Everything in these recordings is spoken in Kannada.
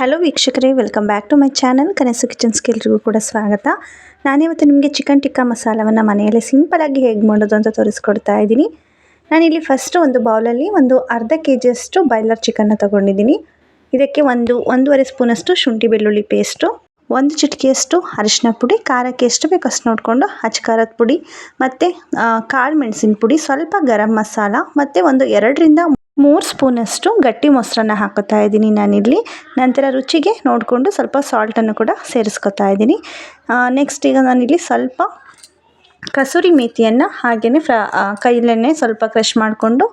ಹಲೋ ವೀಕ್ಷಕರೇ welcome back to my channel ಕನಸು ಕಿಚನ್ ಸ್ಕಿಲ್ರಿಗೂ ಕೂಡ ಸ್ವಾಗತ. ನಾನಿವತ್ತು ನಿಮಗೆ ಚಿಕನ್ ಟಿಕ್ಕಾ ಮಸಾಲವನ್ನು ಮನೆಯಲ್ಲಿ ಸಿಂಪಲಾಗಿ ಹೇಗೆ ಮಾಡೋದು ಅಂತ ತೋರಿಸ್ಕೊಡ್ತಾ ಇದ್ದೀನಿ. ನಾನಿಲ್ಲಿ ಫಸ್ಟು ಒಂದು ಬೌಲಲ್ಲಿ ಒಂದು ಅರ್ಧ ಕೆ ಜಿಯಷ್ಟು ಬಾಯ್ಲರ್ ಚಿಕನ್ನ ತೊಗೊಂಡಿದ್ದೀನಿ. ಇದಕ್ಕೆ ಒಂದು, ಒಂದೂವರೆ ಸ್ಪೂನಷ್ಟು ಶುಂಠಿ ಬೆಳ್ಳುಳ್ಳಿ ಪೇಸ್ಟು ಒಂದು ಚಿಟಿಕೆಯಷ್ಟು ಅರಿಶಿನ ಪುಡಿ, ಖಾರಕ್ಕೆ ಎಷ್ಟು ಬೇಕು ಅಷ್ಟು ನೋಡಿಕೊಂಡು ಹಚ್ಕಾರದ ಪುಡಿ, ಮತ್ತು ಕಾಳು ಮೆಣಸಿನ ಪುಡಿ, ಸ್ವಲ್ಪ ಗರಂ ಮಸಾಲ, ಮತ್ತು ಒಂದು ಎರಡರಿಂದ ಮೂರು ಸ್ಪೂನಷ್ಟು ಗಟ್ಟಿ ಮೊಸರನ್ನ ಹಾಕೋತಾ ಇದ್ದೀನಿ ನಾನಿಲ್ಲಿ. ನಂತರ ರುಚಿಗೆ ನೋಡಿಕೊಂಡು ಸ್ವಲ್ಪ ಸಾಲ್ಟನ್ನು ಕೂಡ ಸೇರಿಸ್ಕೊತಾ ಇದ್ದೀನಿ. ನೆಕ್ಸ್ಟ್ ಈಗ ನಾನಿಲ್ಲಿ ಸ್ವಲ್ಪ ಕಸೂರಿ ಮೇಥಿಯನ್ನು ಹಾಗೆಯೇ ಫ್ರ ಕೈಯಲ್ಲೇ ಸ್ವಲ್ಪ ಕ್ರಷ್ ಮಾಡಿಕೊಂಡು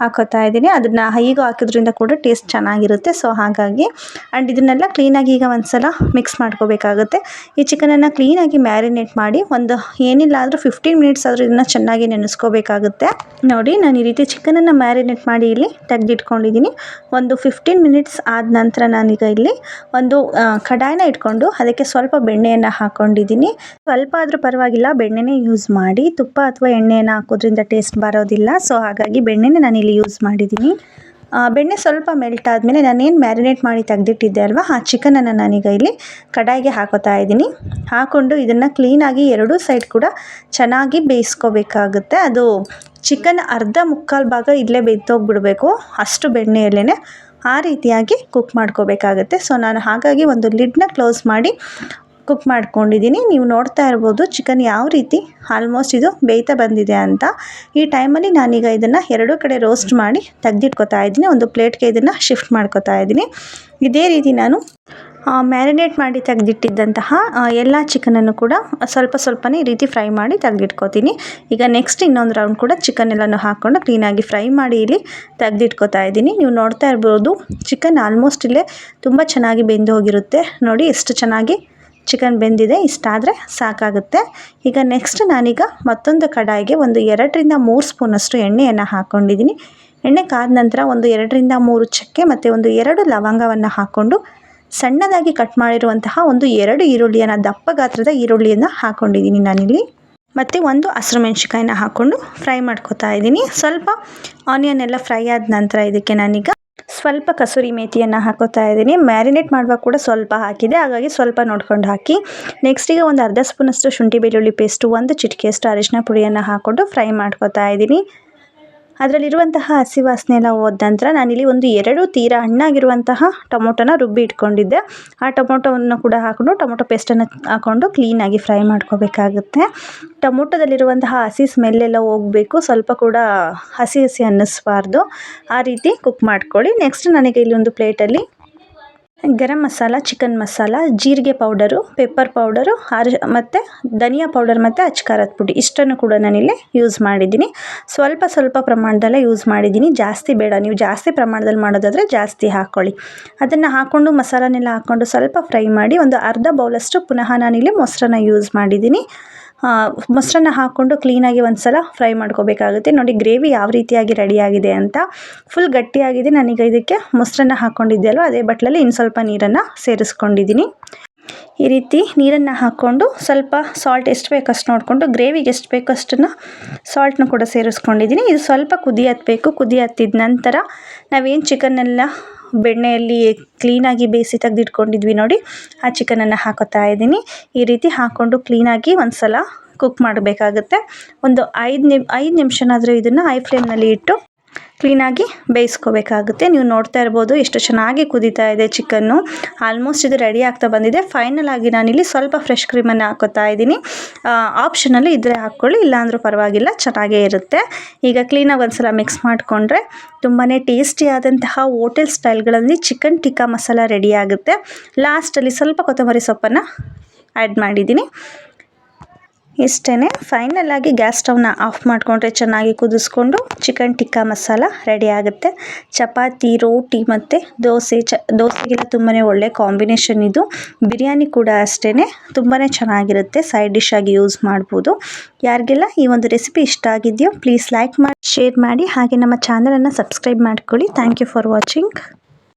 ಹಾಕೋತಾ ಇದ್ದೀನಿ. ಅದನ್ನು ಹೈಗೂ ಹಾಕಿದ್ರಿಂದ ಕೂಡ ಟೇಸ್ಟ್ ಚೆನ್ನಾಗಿರುತ್ತೆ. ಸೊ ಹಾಗಾಗಿ ಆ್ಯಂಡ್ ಇದನ್ನೆಲ್ಲ ಕ್ಲೀನಾಗಿ ಈಗ ಒಂದು ಸಲ ಮಿಕ್ಸ್ ಮಾಡ್ಕೋಬೇಕಾಗುತ್ತೆ. ಈ ಚಿಕನನ್ನು ಕ್ಲೀನಾಗಿ ಮ್ಯಾರಿನೇಟ್ ಮಾಡಿ ಒಂದು ಏನಿಲ್ಲ ಆದರೂ ಫಿಫ್ಟೀನ್ ಮಿನಿಟ್ಸ್ ಆದರೂ ಇದನ್ನು ಚೆನ್ನಾಗಿ ನೆನೆಸ್ಕೋಬೇಕಾಗುತ್ತೆ. ನೋಡಿ, ನಾನು ಈ ರೀತಿ ಚಿಕನನ್ನು ಮ್ಯಾರಿನೇಟ್ ಮಾಡಿ ಇಲ್ಲಿ ತೆಗೆದಿಟ್ಕೊಂಡಿದ್ದೀನಿ. ಒಂದು ಫಿಫ್ಟೀನ್ ಮಿನಿಟ್ಸ್ ಆದ ನಂತರ ನಾನೀಗ ಇಲ್ಲಿ ಒಂದು ಕಡಾಯನ ಇಟ್ಕೊಂಡು ಅದಕ್ಕೆ ಸ್ವಲ್ಪ ಬೆಣ್ಣೆಯನ್ನು ಹಾಕ್ಕೊಂಡಿದ್ದೀನಿ ಸ್ವಲ್ಪ ಆದರೂ ಪರವಾಗಿಲ್ಲ, ಬೆಣ್ಣೆನೇ ಯೂಸ್ ಮಾಡಿ ತುಪ್ಪ ಅಥವಾ ಎಣ್ಣೆಯನ್ನು ಹಾಕೋದ್ರಿಂದ ಟೇಸ್ಟ್ ಬರೋದಿಲ್ಲ. ಸೊ ಹಾಗಾಗಿ ಬೆಣ್ಣೆನೇ ನಾನು ಇಲ್ಲಿ ಯೂಸ್ ಮಾಡಿದ್ದೀನಿ. ಬೆಣ್ಣೆ ಸ್ವಲ್ಪ ಮೆಲ್ಟ್ ಆದಮೇಲೆ ನಾನೇನು ಮ್ಯಾರಿನೇಟ್ ಮಾಡಿ ತೆಗೆದಿಟ್ಟಿದ್ದೆ ಅಲ್ವಾ, ಆ ಚಿಕನನ್ನು ನಾನೀಗ ಇಲ್ಲಿ ಕಡಾಯಿಗೆ ಹಾಕೋತಾ ಇದ್ದೀನಿ. ಹಾಕ್ಕೊಂಡು ಇದನ್ನು ಕ್ಲೀನಾಗಿ ಎರಡೂ ಸೈಡ್ ಕೂಡ ಚೆನ್ನಾಗಿ ಬೇಯಿಸ್ಕೋಬೇಕಾಗುತ್ತೆ. ಅದು ಚಿಕನ್ ಅರ್ಧ ಮುಕ್ಕಾಲು ಭಾಗ ಇಲ್ಲೇ ಬೇಯ್ತೋಗ್ಬಿಡಬೇಕು ಅಷ್ಟು ಬೆಣ್ಣೆಯಲ್ಲೇ ಆ ರೀತಿಯಾಗಿ ಕುಕ್ ಮಾಡ್ಕೋಬೇಕಾಗುತ್ತೆ. ಸೊ ನಾನು ಹಾಗಾಗಿ ಒಂದು ಲಿಡ್ನ ಕ್ಲೋಸ್ ಮಾಡಿ ಕುಕ್ ಮಾಡ್ಕೊಂಡಿದ್ದೀನಿ. ನೀವು ನೋಡ್ತಾ ಇರ್ಬೋದು ಚಿಕನ್ ಯಾವ ರೀತಿ ಆಲ್ಮೋಸ್ಟ್ ಇದು ಬೇಯ್ತಾ ಬಂದಿದೆ ಅಂತ. ಈ ಟೈಮಲ್ಲಿ ನಾನೀಗ ಇದನ್ನು ಎರಡೂ ಕಡೆ ರೋಸ್ಟ್ ಮಾಡಿ ತೆಗೆದಿಟ್ಕೊತಾ ಇದ್ದೀನಿ. ಒಂದು ಪ್ಲೇಟ್ಗೆ ಇದನ್ನು ಶಿಫ್ಟ್ ಮಾಡ್ಕೊತಾ ಇದ್ದೀನಿ. ಇದೇ ರೀತಿ ನಾನು ಮ್ಯಾರಿನೇಟ್ ಮಾಡಿ ತೆಗೆದಿಟ್ಟಿದ್ದಂತಹ ಎಲ್ಲ ಚಿಕನನ್ನು ಕೂಡ ಸ್ವಲ್ಪ ಸ್ವಲ್ಪನೇ ಈ ರೀತಿ ಫ್ರೈ ಮಾಡಿ ತೆಗೆದಿಟ್ಕೋತೀನಿ. ಈಗ ನೆಕ್ಸ್ಟ್ ಇನ್ನೊಂದು ರೌಂಡ್ ಕೂಡ ಚಿಕನ್ ಎಲ್ಲನೂ ಹಾಕ್ಕೊಂಡು ಕ್ಲೀನಾಗಿ ಫ್ರೈ ಮಾಡಿ ಇಲ್ಲಿ ತೆಗೆದಿಟ್ಕೋತಾ ಇದ್ದೀನಿ. ನೀವು ನೋಡ್ತಾ ಇರ್ಬೋದು ಚಿಕನ್ ಆಲ್ಮೋಸ್ಟ್ ಇಲ್ಲೇ ತುಂಬ ಚೆನ್ನಾಗಿ ಬೆಂದು ಹೋಗಿರುತ್ತೆ. ನೋಡಿ ಎಷ್ಟು ಚೆನ್ನಾಗಿ ಚಿಕನ್ ಬೆಂದಿದೆ, ಇಷ್ಟಾದರೆ ಸಾಕಾಗುತ್ತೆ. ಈಗ ನೆಕ್ಸ್ಟ್ ನಾನೀಗ ಮತ್ತೊಂದು ಕಡಾಯಿಗೆ ಒಂದು ಎರಡರಿಂದ ಮೂರು ಸ್ಪೂನಷ್ಟು ಎಣ್ಣೆಯನ್ನು ಹಾಕ್ಕೊಂಡಿದ್ದೀನಿ ಎಣ್ಣೆ ಕಾದ ನಂತರ ಒಂದು ಎರಡರಿಂದ ಮೂರು ಚಕ್ಕೆ ಮತ್ತು ಒಂದು ಎರಡು ಲವಂಗವನ್ನು ಹಾಕ್ಕೊಂಡು ಸಣ್ಣದಾಗಿ ಕಟ್ ಮಾಡಿರುವಂತಹ ಒಂದು ಎರಡು ಈರುಳ್ಳಿಯನ್ನು ದಪ್ಪ ಗಾತ್ರದ ಈರುಳ್ಳಿಯನ್ನು ಹಾಕ್ಕೊಂಡಿದ್ದೀನಿ ನಾನಿಲ್ಲಿ. ಮತ್ತು ಒಂದು ಹಸಿರು ಮೆಣಸಿಕಾಯಿನ ಹಾಕ್ಕೊಂಡು ಫ್ರೈ ಮಾಡ್ಕೊತಾ ಇದ್ದೀನಿ. ಸ್ವಲ್ಪ ಆನಿಯನ್ ಎಲ್ಲ ಫ್ರೈ ಆದ ನಂತರ ಇದಕ್ಕೆ ನಾನೀಗ ಸ್ವಲ್ಪ ಕಸೂರಿ ಮೇಥಿಯನ್ನು ಹಾಕೋತಾ ಇದ್ದೀನಿ. ಮ್ಯಾರಿನೇಟ್ ಮಾಡುವಾಗ ಕೂಡ ಸ್ವಲ್ಪ ಹಾಕಿದೆ. ಹಾಗಾಗಿ ಸ್ವಲ್ಪ ನೋಡ್ಕೊಂಡು ಹಾಕಿ. ನೆಕ್ಸ್ಟಿಗೆ ಒಂದು ಅರ್ಧ ಸ್ಪೂನಷ್ಟು ಶುಂಠಿ ಬೆಳ್ಳುಳ್ಳಿ ಪೇಸ್ಟು ಒಂದು ಚಿಟಿಕೆಯಷ್ಟು ಅರಿಶಿನ ಪುಡಿಯನ್ನು ಹಾಕ್ಕೊಂಡು ಫ್ರೈ ಮಾಡ್ಕೋತಾ ಇದ್ದೀನಿ. ಅದರಲ್ಲಿರುವಂತಹ ಹಸಿ ವಾಸನೆ ಎಲ್ಲ ಹೋದ ನಂತರ ನಾನಿಲ್ಲಿ ಒಂದು ಎರಡು ತೀರ ಹಣ್ಣಾಗಿರುವಂತಹ ಟೊಮೊಟೊನ ರುಬ್ಬಿ ಇಟ್ಕೊಂಡಿದ್ದೆ. ಆ ಟೊಮೊಟೊವನ್ನು ಕೂಡ ಹಾಕೊಂಡು ಟೊಮೊಟೊ ಪೇಸ್ಟನ್ನು ಹಾಕ್ಕೊಂಡು ಕ್ಲೀನಾಗಿ ಫ್ರೈ ಮಾಡ್ಕೋಬೇಕಾಗುತ್ತೆ. ಟೊಮೊಟೊದಲ್ಲಿರುವಂತಹ ಹಸಿ ಸ್ಮೆಲ್ಲೆಲ್ಲ ಹೋಗಬೇಕು. ಸ್ವಲ್ಪ ಕೂಡ ಹಸಿ ಹಸಿ ಅನ್ನಿಸ್ಬಾರ್ದು. ಆ ರೀತಿ ಕುಕ್ ಮಾಡ್ಕೊಳ್ಳಿ. ನೆಕ್ಸ್ಟ್ ನನಗೆ ಇಲ್ಲಿ ಒಂದು ಪ್ಲೇಟಲ್ಲಿ ಗರಂ ಮಸಾಲ ಚಿಕನ್ ಮಸಾಲ, ಜೀರಿಗೆ ಪೌಡರು ಪೆಪ್ಪರ್ ಪೌಡರು ಅರ್ ಮತ್ತು ಧನಿಯಾ ಪೌಡರ್ ಮತ್ತು ಅಚ್ಕಾರದ ಪುಡಿ. ಇಷ್ಟನ್ನು ಕೂಡ ನಾನಿಲ್ಲಿ ಯೂಸ್ ಮಾಡಿದ್ದೀನಿ. ಸ್ವಲ್ಪ ಸ್ವಲ್ಪ ಪ್ರಮಾಣದಲ್ಲೇ ಯೂಸ್ ಮಾಡಿದ್ದೀನಿ. ಜಾಸ್ತಿ ಬೇಡ. ನೀವು ಜಾಸ್ತಿ ಪ್ರಮಾಣದಲ್ಲಿ ಮಾಡೋದಾದರೆ ಜಾಸ್ತಿ ಹಾಕ್ಕೊಳ್ಳಿ ಅದನ್ನು ಹಾಕ್ಕೊಂಡು ಮಸಾಲನೆಲ್ಲ ಹಾಕ್ಕೊಂಡು ಸ್ವಲ್ಪ ಫ್ರೈ ಮಾಡಿ ಒಂದು ಅರ್ಧ ಬೌಲಷ್ಟು ಪುನಃ ನಾನಿಲ್ಲಿ ಮೊಸರನ್ನ ಯೂಸ್ ಮಾಡಿದ್ದೀನಿ. ಮೊಸರನ್ನ ಹಾಕ್ಕೊಂಡು ಕ್ಲೀನಾಗಿ ಒಂದು ಸಲ ಫ್ರೈ ಮಾಡ್ಕೋಬೇಕಾಗುತ್ತೆ. ನೋಡಿ ಗ್ರೇವಿ ಯಾವ ರೀತಿಯಾಗಿ ರೆಡಿಯಾಗಿದೆ ಅಂತ. ಫುಲ್ ಗಟ್ಟಿಯಾಗಿದೆ. ನಾನೀಗ ಇದಕ್ಕೆ ಮೊಸರನ್ನ ಹಾಕ್ಕೊಂಡಿದ್ದೆ ಅಲ್ವ? ಅದೇ ಬಟ್ಲಲ್ಲಿ ಇನ್ನು ಸ್ವಲ್ಪ ನೀರನ್ನು ಸೇರಿಸ್ಕೊಂಡಿದ್ದೀನಿ. ಈ ರೀತಿ ನೀರನ್ನು ಹಾಕ್ಕೊಂಡು ಸ್ವಲ್ಪ ಸಾಲ್ಟ್ ಎಷ್ಟು ಬೇಕಷ್ಟು ನೋಡಿಕೊಂಡು ಗ್ರೇವಿಗೆ ಎಷ್ಟು ಬೇಕಷ್ಟನ್ನು ಸಾಲ್ಟ್ನ ಕೂಡ ಸೇರಿಸ್ಕೊಂಡಿದ್ದೀನಿ. ಇದು ಸ್ವಲ್ಪ ಕುದಿ ಹತ್ತಬೇಕು ಕುದಿ ಹತ್ತಿದ ನಂತರ ನಾವೇನು ಚಿಕನ್ನೆಲ್ಲ ಬೆಣ್ಣೆಯಲ್ಲಿ ಕ್ಲೀನಾಗಿ ಬೇಯಿಸಿ ತೆಗೆದಿಟ್ಕೊಂಡಿದ್ವಿ ನೋಡಿ, ಆ ಚಿಕನನ್ನು ಹಾಕೋತಾ ಇದ್ದೀನಿ. ಈ ರೀತಿ ಹಾಕ್ಕೊಂಡು ಕ್ಲೀನಾಗಿ ಒಂದು ಸಲ ಕುಕ್ ಮಾಡಬೇಕಾಗುತ್ತೆ. ಒಂದು ಐದು ನಿಮ್, ಐದು ನಿಮಿಷನಾದರೂ ಇದನ್ನು ಐ ಫ್ಲೇಮ್ನಲ್ಲಿ ಇಟ್ಟು ಕ್ಲೀನಾಗಿ ಬೇಯಿಸ್ಕೋಬೇಕಾಗುತ್ತೆ. ನೀವು ನೋಡ್ತಾ ಇರ್ಬೋದು ಎಷ್ಟು ಚೆನ್ನಾಗಿ ಕುದೀತಾ ಇದೆ ಚಿಕನ್ನು. ಆಲ್ಮೋಸ್ಟ್ ಇದು ರೆಡಿ ಆಗ್ತಾ ಬಂದಿದೆ. ಫೈನಲ್ ಆಗಿ ನಾನಿಲ್ಲಿ ಸ್ವಲ್ಪ ಫ್ರೆಶ್ ಕ್ರೀಮನ್ನು ಹಾಕೋತಾ ಇದ್ದೀನಿ. ಆಪ್ಷನಲ್ಲಿ ಇದ್ದರೆ ಹಾಕ್ಕೊಳ್ಳಿ, ಇಲ್ಲಾಂದರೂ ಪರವಾಗಿಲ್ಲ, ಚೆನ್ನಾಗೇ ಇರುತ್ತೆ. ಈಗ ಕ್ಲೀನಾಗಿ ಒಂದ್ಸಲ ಮಿಕ್ಸ್ ಮಾಡಿಕೊಂಡ್ರೆ ತುಂಬಾ ಟೇಸ್ಟಿಯಾದಂತಹ ಹೋಟೆಲ್ ಸ್ಟೈಲ್ಗಳಲ್ಲಿ ಚಿಕನ್ ಟಿಕ್ಕಾ ಮಸಾಲ ರೆಡಿ ಆಗುತ್ತೆ. ಲಾಸ್ಟಲ್ಲಿ ಸ್ವಲ್ಪ ಕೊತ್ತಂಬರಿ ಸೊಪ್ಪನ್ನು ಆ್ಯಡ್ ಮಾಡಿದ್ದೀನಿ. ಇಷ್ಟೇ ಫೈನಲಾಗಿ ಗ್ಯಾಸ್ ಸ್ಟವ್ನ ಆಫ್ ಮಾಡಿಕೊಂಡ್ರೆ ಚೆನ್ನಾಗಿ ಕುದಿಸ್ಕೊಂಡು ಚಿಕನ್ ಟಿಕ್ಕಾ ಮಸಾಲ ರೆಡಿ ಆಗುತ್ತೆ. ಚಪಾತಿ, ರೋಟಿ ಮತ್ತು ದೋಸೆ, ಚ, ದೋಸೆಗೆಲ್ಲ ತುಂಬಾ ಒಳ್ಳೆ ಕಾಂಬಿನೇಷನ್ ಇದು. ಬಿರಿಯಾನಿ ಕೂಡ ಅಷ್ಟೇ ತುಂಬಾ ಚೆನ್ನಾಗಿರುತ್ತೆ. ಸೈಡ್ ಡಿಶ್ ಆಗಿ ಯೂಸ್ ಮಾಡ್ಬೋದು. ಯಾರಿಗೆಲ್ಲ ಈ ಒಂದು ರೆಸಿಪಿ ಇಷ್ಟ ಆಗಿದೆಯೋ ಪ್ಲೀಸ್ ಲೈಕ್ ಮಾಡಿ ಶೇರ್ ಮಾಡಿ. ಹಾಗೆ ನಮ್ಮ ಚಾನಲನ್ನು ಸಬ್ಸ್ಕ್ರೈಬ್ ಮಾಡ್ಕೊಳ್ಳಿ. Thank you for watching